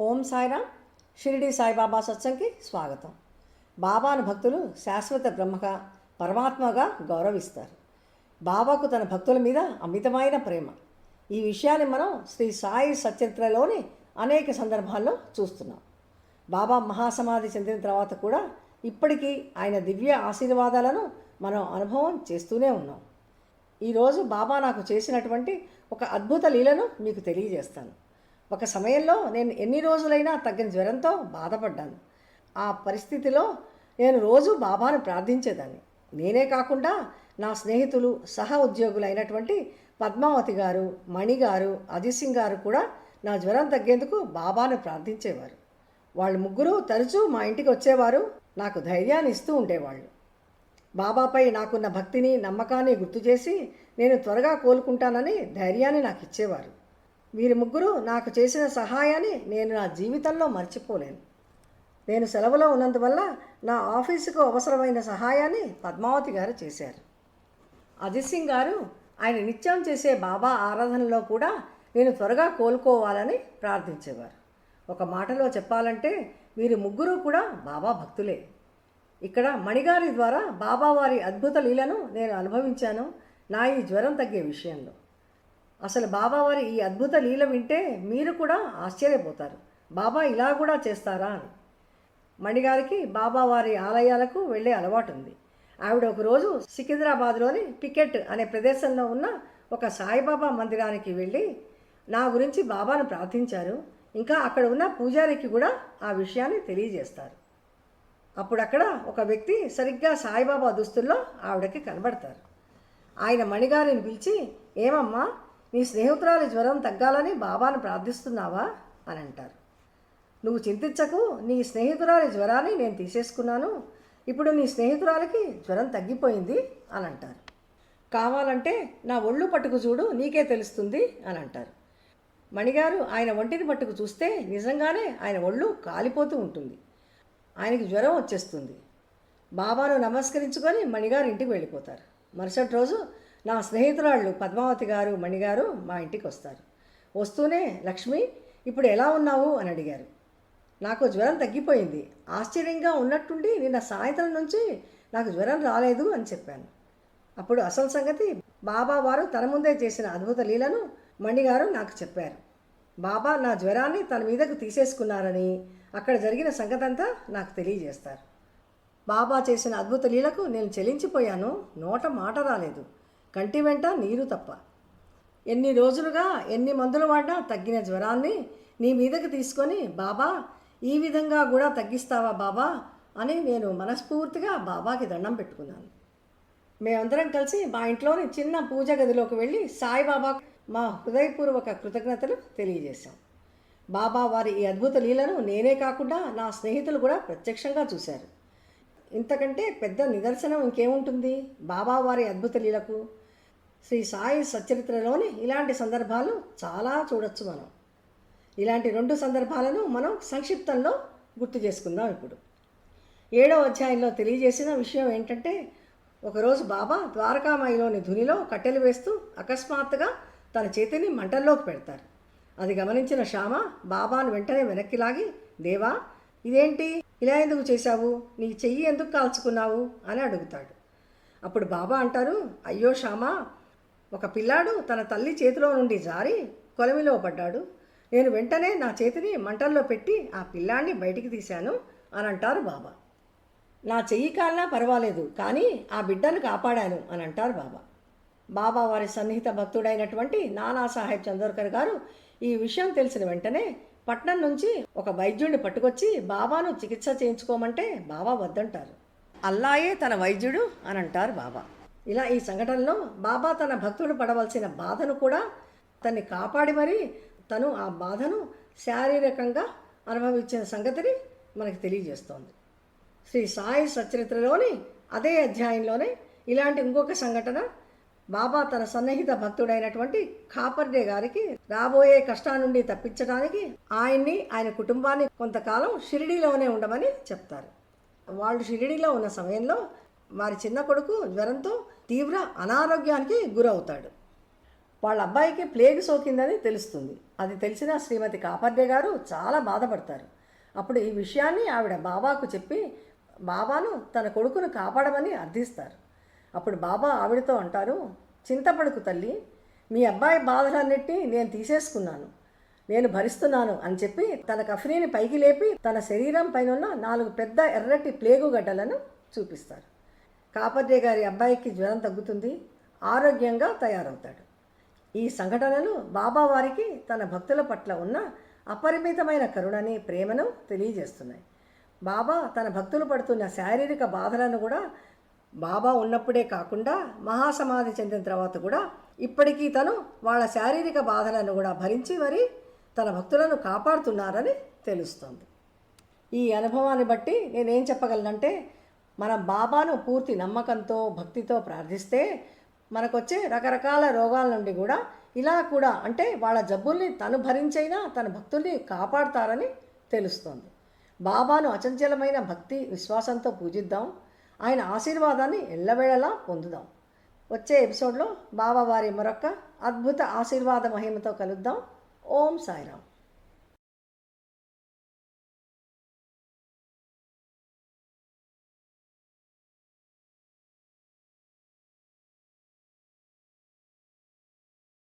ఓం సాయిరామ్. షిరిడి సాయిబాబా సత్సంగ్కి స్వాగతం. బాబాను భక్తులు శాశ్వత బ్రహ్మగా పరమాత్మగా గౌరవిస్తారు. బాబాకు తన భక్తుల మీద అమితమైన ప్రేమ. ఈ విషయాన్ని మనం శ్రీ సాయి సచరిత్రలోని అనేక సందర్భాల్లో చూస్తున్నాం. బాబా మహాసమాధి చెందిన తర్వాత కూడా ఇప్పటికీ ఆయన దివ్య ఆశీర్వాదాలను మనం అనుభవం చేస్తూనే ఉన్నాం. ఈరోజు బాబా నాకు చేసినటువంటి ఒక అద్భుత లీలను మీకు తెలియజేస్తాను. ఒక సమయంలో నేను ఎన్ని రోజులైనా తగ్గిన జ్వరంతో బాధపడ్డాను. ఆ పరిస్థితిలో నేను రోజు బాబాను ప్రార్థించేదాన్ని. నేనే కాకుండా నా స్నేహితులు సహ ఉద్యోగులైనటువంటి పద్మావతి గారు మణి గారు అజిత్ సింగ్ గారు కూడా నా జ్వరం తగ్గేందుకు బాబాను ప్రార్థించేవారు. వాళ్ళు ముగ్గురు తరచూ మా ఇంటికి వచ్చేవారు నాకు ధైర్యాన్ని ఇస్తూ ఉండేవాళ్ళు. బాబాపై నాకున్న భక్తిని నమ్మకాన్ని గుర్తు చేసి నేను త్వరగా కోలుకుంటానని ధైర్యాన్ని నాకు ఇచ్చేవారు. వీరి ముగ్గురు నాకు చేసిన సహాయాన్ని నేను నా జీవితంలో మర్చిపోలేను. నేను సెలవులో ఉన్నందువల్ల నా ఆఫీసుకు అవసరమైన సహాయాన్ని పద్మావతి గారు చేశారు. అజిత్ సింగ్ గారు ఆయన నిత్యం చేసే బాబా ఆరాధనలో కూడా నేను త్వరగా కోలుకోవాలని ప్రార్థించేవారు. ఒక మాటలో చెప్పాలంటే వీరి ముగ్గురు కూడా బాబా భక్తులే. ఇక్కడ మణిగారి ద్వారా బాబా వారి అద్భుత లీలను నేను అనుభవించాను. నా ఈ జ్వరం తగ్గే విషయంలో. అసలు బాబావారి ఈ అద్భుత లీల వింటే మీరు కూడా ఆశ్చర్యపోతారు. బాబా ఇలా కూడా చేస్తారా అని. మణిగారికి బాబావారి ఆలయాలకు వెళ్ళే అలవాటు ఉంది ఆవిడ ఒకరోజు సికింద్రాబాద్లోని పికెట్ అనే ప్రదేశంలో ఉన్న ఒక సాయిబాబా మందిరానికి వెళ్ళి నా గురించి బాబాను ప్రార్థించారు. ఇంకా అక్కడ ఉన్న పూజారికి కూడా ఆ విషయాన్ని తెలియజేస్తారు. అప్పుడు అక్కడ ఒక వ్యక్తి సరిగ్గా సాయిబాబా దుస్తుల్లో ఆవిడకి కనబడతారు. ఆయన మణిగారిని పిలిచి ఏమమ్మా నీ స్నేహితురాలి జ్వరం తగ్గాలని బాబాను ప్రార్థిస్తున్నావా? అని అంటారు. నువ్వు చింతించకు నీ స్నేహితురాలి జ్వరాన్ని నేను తీసేసుకున్నాను. ఇప్పుడు నీ స్నేహితురాలకి జ్వరం తగ్గిపోయింది అని అంటారు. కావాలంటే నా ఒళ్ళు పట్టుకు చూడు నీకే తెలుస్తుంది అని అంటారు. మణిగారు ఆయన ఒంటిని పట్టుకు చూస్తే నిజంగానే ఆయన ఒళ్ళు కాలిపోతూ ఉంటుంది. ఆయనకి జ్వరం వచ్చేస్తుంది. బాబాను నమస్కరించుకొని మణిగారు ఇంటికి వెళ్ళిపోతారు. మరుసటి రోజు నా స్నేహితురాళ్ళు పద్మావతి గారు మణిగారు మా ఇంటికి వస్తారు. వస్తూనే లక్ష్మి ఇప్పుడు ఎలా ఉన్నావు? అని అడిగారు. నాకు జ్వరం తగ్గిపోయింది. ఆశ్చర్యంగా ఉన్నట్టుండి నిన్న సాయంత్రం నుంచి నాకు జ్వరం రాలేదు అని చెప్పాను. అప్పుడు అసలు సంగతి బాబా వారు తన ముందే చేసిన అద్భుత లీలను మణిగారు నాకు చెప్పారు. బాబా నా జ్వరాన్ని తన మీదకు తీసేసుకున్నారని అక్కడ జరిగిన సంగతంతా నాకు తెలియజేస్తారు. బాబా చేసిన అద్భుత లీలకు నేను చెలించిపోయాను. నోట మాట రాలేదు. కంటి వెంట నీరు తప్ప. ఎన్ని రోజులుగా ఎన్ని మందులు వాడినా తగ్గిన జ్వరాన్ని నీ మీదకి తీసుకొని బాబా ఈ విధంగా కూడా తగ్గిస్తావా బాబా? అని నేను మనస్ఫూర్తిగా బాబాకి దండం పెట్టుకున్నాను. మేమందరం కలిసి మా ఇంట్లోని చిన్న పూజ గదిలోకి వెళ్ళి సాయిబాబా మా హృదయపూర్వక కృతజ్ఞతలు తెలియజేశాం. బాబా వారి ఈ అద్భుత లీలను నేనే కాకుండా నా స్నేహితులు కూడా ప్రత్యక్షంగా చూశారు. ఇంతకంటే పెద్ద నిదర్శనం ఇంకేముంటుంది? బాబా వారి అద్భుత లీలకు శ్రీ సాయి సచరిత్రలోని ఇలాంటి సందర్భాలు చాలా చూడొచ్చు మనం. ఇలాంటి రెండు సందర్భాలను మనం సంక్షిప్తంలో గుర్తు చేసుకుందాం ఇప్పుడు. ఏడో అధ్యాయంలో తెలియజేసిన విషయం ఏంటంటే ఒకరోజు బాబా ద్వారకామాయిలోని ధునిలో కట్టెలు వేస్తూ అకస్మాత్తుగా తన చేతిని మంటల్లోకి పెడతారు. అది గమనించిన శ్యామ బాబాను వెంటనే వెనక్కి లాగి దేవా ఇదేంటి? ఇలా ఎందుకు చేశావు? నీ చెయ్యి ఎందుకు కాల్చుకున్నావు? అని అడుగుతాడు. అప్పుడు బాబా అంటారు అయ్యో శ్యామా ఒక పిల్లాడు తన తల్లి చేతిలో నుండి జారి కొలమిలో పడ్డాడు. నేను వెంటనే నా చేతిని మంటల్లో పెట్టి ఆ పిల్లాన్ని బయటికి తీశాను అని అంటారు బాబా. నా చెయ్యి కాలినా పర్వాలేదు కానీ ఆ బిడ్డను కాపాడాను అని అంటారు బాబా. బాబా వారి సన్నిహిత భక్తుడైనటువంటి నానా సాహెబ్ చందోర్కర్ గారు ఈ విషయం తెలిసిన వెంటనే పట్నం నుంచి ఒక వైద్యుడిని పట్టుకొచ్చి బాబాను చికిత్స చేయించుకోమంటే బాబా వద్దంటారు. అల్లాయే తన వైద్యుడు అని అంటారు బాబా. ఇలా ఈ సంఘటనలో బాబా తన భక్తుడు పడవలసిన బాధను కూడా తన్ని కాపాడి మరీ తను ఆ బాధను శారీరకంగా అనుభవించిన సంగతిని మనకు తెలియజేస్తోంది. శ్రీ సాయి సచరిత్రలోని అదే అధ్యాయంలోనే ఇలాంటి ఇంకొక సంఘటన బాబా తన సన్నిహిత భక్తుడైనటువంటి కాపర్డే గారికి రాబోయే కష్టాల నుండి తప్పించడానికి ఆయన్ని ఆయన కుటుంబాన్ని కొంతకాలం షిరిడీలోనే ఉండమని చెప్తారు. వాళ్ళు షిరిడీలో ఉన్న సమయంలో వారి చిన్న కొడుకు జ్వరంతో తీవ్ర అనారోగ్యానికి గురవుతాడు. వాళ్ళ అబ్బాయికి ప్లేగ్ సోకిందని తెలుస్తుంది. అది తెలిసిన శ్రీమతి కాపర్డే గారు చాలా బాధపడతారు. అప్పుడు ఈ విషయాన్ని ఆవిడ బాబాకు చెప్పి బాబాను తన కొడుకును కాపాడమని అర్థిస్తారు. అప్పుడు బాబా ఆవిడతో అంటారు చింతపడుకు తల్లి మీ అబ్బాయి బాధలన్నిటినీ నేను తీసేసుకున్నాను. నేను భరిస్తున్నాను అని చెప్పి తన కఫ్నీని పైకి లేపి తన శరీరం పైనున్న నాలుగు పెద్ద ఎర్రటి ప్లేగు గడ్డలను చూపిస్తారు. కాపర్డే గారి అబ్బాయికి జ్వరం తగ్గుతుంది ఆరోగ్యంగా తయారవుతాడు. ఈ సంఘటనలు బాబా వారికి తన భక్తుల పట్ల ఉన్న అపరిమితమైన కరుణని ప్రేమను తెలియజేస్తున్నాయి. బాబా తన భక్తులు పడుతున్న శారీరక బాధలను కూడా బాబా ఉన్నప్పుడే కాకుండా మహాసమాధి చెందిన తర్వాత కూడా ఇప్పటికీ తను వాళ్ళ శారీరక బాధలను కూడా భరించి మరి తన భక్తులను కాపాడుతున్నారని తెలుస్తోంది. ఈ అనుభవాన్ని బట్టి నేనేం చెప్పగలనంటే మనం బాబాను పూర్తి నమ్మకంతో భక్తితో ప్రార్థిస్తే మనకొచ్చే రకరకాల రోగాల నుండి కూడా ఇలా కూడా అంటే వాళ్ళ జబ్బుల్ని తను భరించైనా తన భక్తుల్ని కాపాడతారని తెలుస్తోంది. బాబాను అచంచలమైన భక్తి విశ్వాసంతో పూజిద్దాం. ఆయన ఆశీర్వాదాన్ని ఎల్లవేళలా పొందుదాం. వచ్చే ఎపిసోడ్లో బాబా వారి మరొక అద్భుత ఆశీర్వాద మహిమతో కలుద్దాం. ఓం సాయిరామ్.